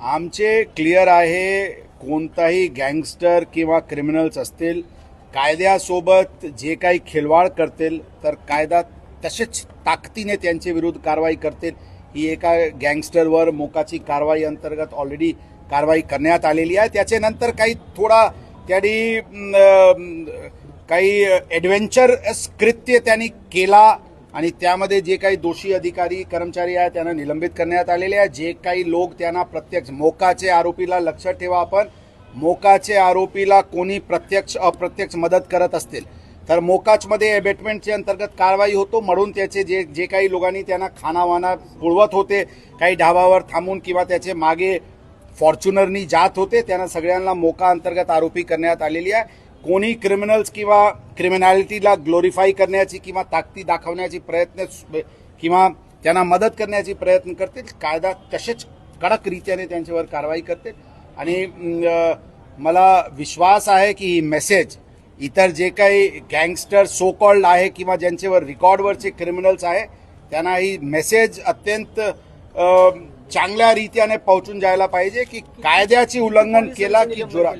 आमचे क्लिअर आहे कोणताही गँगस्टर किंवा क्रिमिनल्स असतील कायद्यासोबत जे काही खिलवाड करतील तर कायदा तसेच ताकदीने त्यांचे विरुद्ध कारवाई करतील. ही एका गँगस्टरवर मोकाची कारवाई अंतर्गत ऑलरेडी कारवाई करण्यात आलेली आहे. त्याच्यानंतर काही थोडा त्यांनी काही ॲडव्हेंचरस कृत्य त्यांनी केला. आणि त्यामध्ये जे काही दोषी अधिकारी कर्मचारी आहेत त्यांना निलंबित करण्यात आलेले आहे जे काही लोक त्यांना प्रत्यक्ष मोकाचे आरोपीला लक्षात ठेवा आपण. मोकाचे आरोपीला कोणी प्रत्यक्ष अप्रत्यक्ष मदत करत असतील. तर मोकाचमध्ये अबेटमेंटच्या अंतर्गत कारवाई होतो. म्हणून त्याचे जे जे काही लोकांनी त्यांना खानावाना पुळवत होते काही ढाबावर थांबून किंवा त्याचे मागे फॉर्च्युनरनी जात होते त्यांना सगळ्यांना मोका अंतर्गत आरोपी करण्यात आलेली आहे. कोणी क्रिमिनल्स किंवा क्रिमिनॅलिटीला ग्लोरीफाय करण्याची किंवा ताकदी दाखवण्याची प्रयत्न किंवा त्यांना मदत करण्याची प्रयत्न करतील कायदा तसेच कडक रीत्याने त्यांच्यावर कारवाई करतील. आणि मला विश्वास आहे की ही मेसेज इतर जे काही गँगस्टर सो कॉल्ड आहे किंवा ज्यांच्यावर रेकॉर्डवरचे क्रिमिनल्स आहे त्यांना ही मेसेज अत्यंत चांगल्या रीत्याने पोहोचून जायला पाहिजे की कायद्याची उल्लंघन केला की जोरा